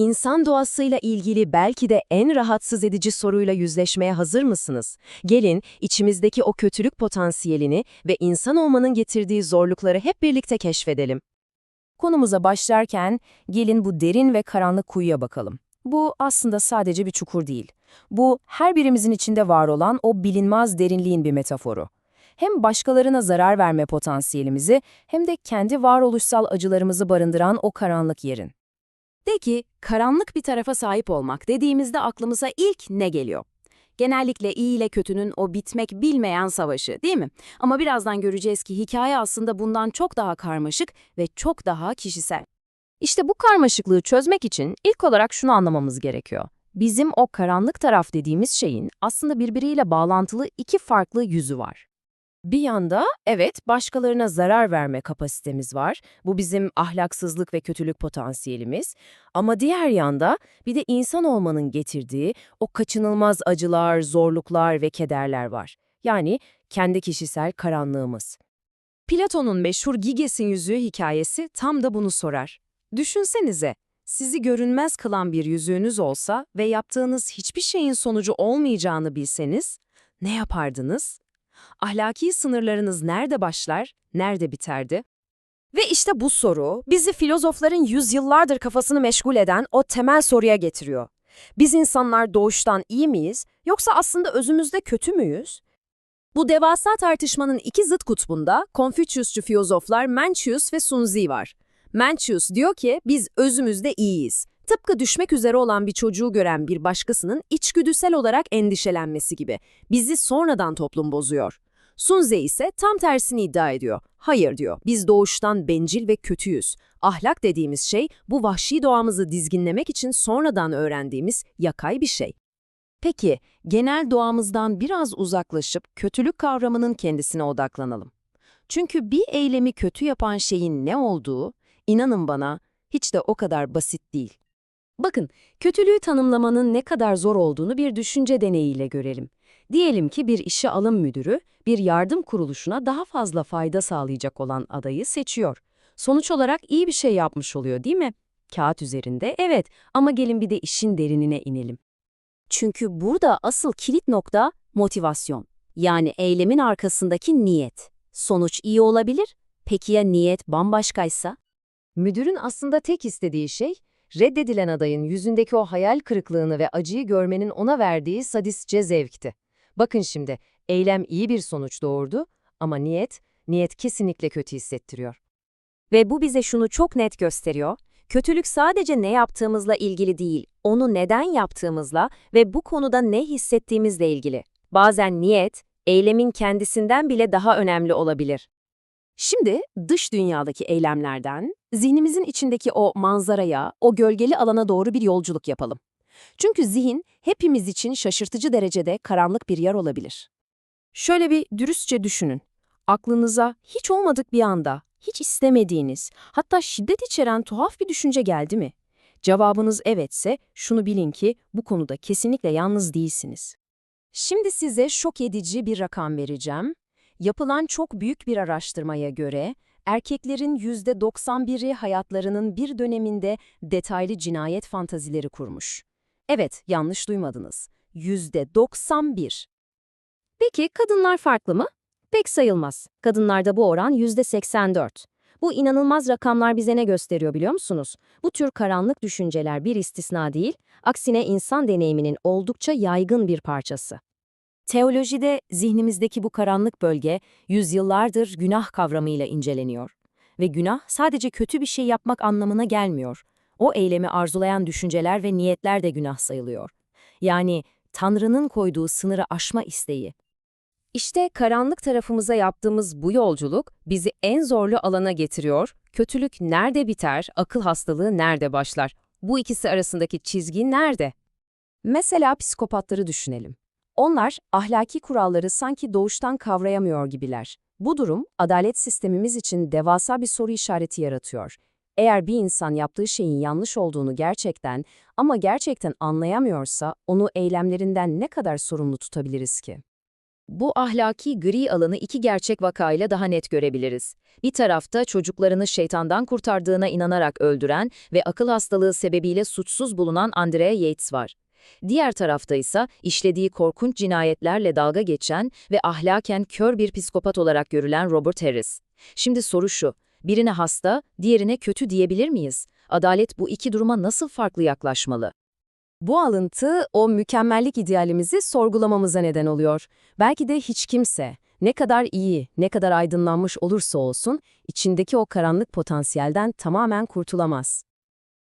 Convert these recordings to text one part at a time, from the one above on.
İnsan doğasıyla ilgili belki de en rahatsız edici soruyla yüzleşmeye hazır mısınız? Gelin, içimizdeki o kötülük potansiyelini ve insan olmanın getirdiği zorlukları hep birlikte keşfedelim. Konumuza başlarken gelin bu derin ve karanlık kuyuya bakalım. Bu aslında sadece bir çukur değil. Bu her birimizin içinde var olan o bilinmez derinliğin bir metaforu. Hem başkalarına zarar verme potansiyelimizi hem de kendi varoluşsal acılarımızı barındıran o karanlık yerin. De ki, karanlık bir tarafa sahip olmak dediğimizde aklımıza ilk ne geliyor? Genellikle iyi ile kötünün o bitmek bilmeyen savaşı, değil mi? Ama birazdan göreceğiz ki hikaye aslında bundan çok daha karmaşık ve çok daha kişisel. İşte bu karmaşıklığı çözmek için ilk olarak şunu anlamamız gerekiyor. Bizim o karanlık taraf dediğimiz şeyin aslında birbiriyle bağlantılı iki farklı yüzü var. Bir yanda evet başkalarına zarar verme kapasitemiz var. Bu bizim ahlaksızlık ve kötülük potansiyelimiz. Ama diğer yanda bir de insan olmanın getirdiği o kaçınılmaz acılar, zorluklar ve kederler var. Yani kendi kişisel karanlığımız. Platon'un meşhur Giges'in yüzüğü hikayesi tam da bunu sorar. Düşünsenize, sizi görünmez kılan bir yüzüğünüz olsa ve yaptığınız hiçbir şeyin sonucu olmayacağını bilseniz, ne yapardınız? Ahlaki sınırlarınız nerede başlar, nerede biterdi? Ve işte bu soru bizi filozofların yüzyıllardır kafasını meşgul eden o temel soruya getiriyor. Biz insanlar doğuştan iyi miyiz yoksa aslında özümüzde kötü müyüz? Bu devasa tartışmanın iki zıt kutbunda Konfüçyüsçü filozoflar Mencius ve Sunzi var. Mencius diyor ki biz özümüzde iyiyiz. Tıpkı düşmek üzere olan bir çocuğu gören bir başkasının içgüdüsel olarak endişelenmesi gibi. Bizi sonradan toplum bozuyor. Sunze ise tam tersini iddia ediyor. Hayır diyor, biz doğuştan bencil ve kötüyüz. Ahlak dediğimiz şey bu vahşi doğamızı dizginlemek için sonradan öğrendiğimiz yakay bir şey. Peki, genel doğamızdan biraz uzaklaşıp kötülük kavramının kendisine odaklanalım. Çünkü bir eylemi kötü yapan şeyin ne olduğu, inanın bana, hiç de o kadar basit değil. Bakın, kötülüğü tanımlamanın ne kadar zor olduğunu bir düşünce deneyiyle görelim. Diyelim ki bir işe alım müdürü, bir yardım kuruluşuna daha fazla fayda sağlayacak olan adayı seçiyor. Sonuç olarak iyi bir şey yapmış oluyor değil mi? Kağıt üzerinde evet ama gelin bir de işin derinine inelim. Çünkü burada asıl kilit nokta motivasyon. Yani eylemin arkasındaki niyet. Sonuç iyi olabilir, peki ya niyet bambaşkaysa? Müdürün aslında tek istediği şey, reddedilen adayın yüzündeki o hayal kırıklığını ve acıyı görmenin ona verdiği sadistçe zevkti. Bakın şimdi, eylem iyi bir sonuç doğurdu ama niyet, niyet kesinlikle kötü hissettiriyor. Ve bu bize şunu çok net gösteriyor. Kötülük sadece ne yaptığımızla ilgili değil, onu neden yaptığımızla ve bu konuda ne hissettiğimizle ilgili. Bazen niyet, eylemin kendisinden bile daha önemli olabilir. Şimdi dış dünyadaki eylemlerden, zihnimizin içindeki o manzaraya, o gölgeli alana doğru bir yolculuk yapalım. Çünkü zihin hepimiz için şaşırtıcı derecede karanlık bir yer olabilir. Şöyle bir dürüstçe düşünün. Aklınıza hiç olmadık bir anda, hiç istemediğiniz, hatta şiddet içeren tuhaf bir düşünce geldi mi? Cevabınız evetse şunu bilin ki bu konuda kesinlikle yalnız değilsiniz. Şimdi size şok edici bir rakam vereceğim. Yapılan çok büyük bir araştırmaya göre erkeklerin %91'i hayatlarının bir döneminde detaylı cinayet fantazileri kurmuş. Evet, yanlış duymadınız. %91. Peki kadınlar farklı mı? Pek sayılmaz. Kadınlarda bu oran %84. Bu inanılmaz rakamlar bize ne gösteriyor biliyor musunuz? Bu tür karanlık düşünceler bir istisna değil, aksine insan deneyiminin oldukça yaygın bir parçası. Teolojide zihnimizdeki bu karanlık bölge yüzyıllardır günah kavramıyla inceleniyor. Ve günah sadece kötü bir şey yapmak anlamına gelmiyor. O eylemi arzulayan düşünceler ve niyetler de günah sayılıyor. Yani Tanrı'nın koyduğu sınırı aşma isteği. İşte karanlık tarafımıza yaptığımız bu yolculuk bizi en zorlu alana getiriyor. Kötülük nerede biter, akıl hastalığı nerede başlar? Bu ikisi arasındaki çizgi nerede? Mesela psikopatları düşünelim. Onlar ahlaki kuralları sanki doğuştan kavrayamıyor gibiler. Bu durum adalet sistemimiz için devasa bir soru işareti yaratıyor. Eğer bir insan yaptığı şeyin yanlış olduğunu gerçekten ama gerçekten anlayamıyorsa onu eylemlerinden ne kadar sorumlu tutabiliriz ki? Bu ahlaki gri alanı iki gerçek vakayla daha net görebiliriz. Bir tarafta çocuklarını şeytandan kurtardığına inanarak öldüren ve akıl hastalığı sebebiyle suçsuz bulunan Andrea Yates var. Diğer tarafta ise işlediği korkunç cinayetlerle dalga geçen ve ahlaken kör bir psikopat olarak görülen Robert Harris. Şimdi soru şu, birine hasta, diğerine kötü diyebilir miyiz? Adalet bu iki duruma nasıl farklı yaklaşmalı? Bu alıntı o mükemmellik idealimizi sorgulamamıza neden oluyor. Belki de hiç kimse, ne kadar iyi, ne kadar aydınlanmış olursa olsun, içindeki o karanlık potansiyelden tamamen kurtulamaz.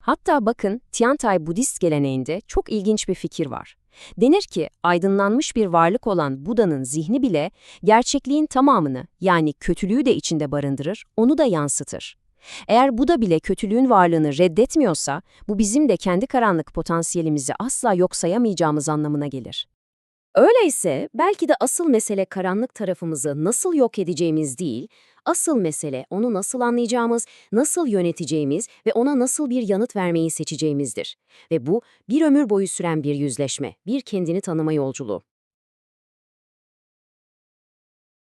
Hatta bakın, Tiantai Budist geleneğinde çok ilginç bir fikir var. Denir ki, aydınlanmış bir varlık olan Buda'nın zihni bile, gerçekliğin tamamını, yani kötülüğü de içinde barındırır, onu da yansıtır. Eğer Buda bile kötülüğün varlığını reddetmiyorsa, bu bizim de kendi karanlık potansiyelimizi asla yok sayamayacağımız anlamına gelir. Öyleyse belki de asıl mesele karanlık tarafımızı nasıl yok edeceğimiz değil, asıl mesele onu nasıl anlayacağımız, nasıl yöneteceğimiz ve ona nasıl bir yanıt vermeyi seçeceğimizdir. Ve bu bir ömür boyu süren bir yüzleşme, bir kendini tanıma yolculuğu.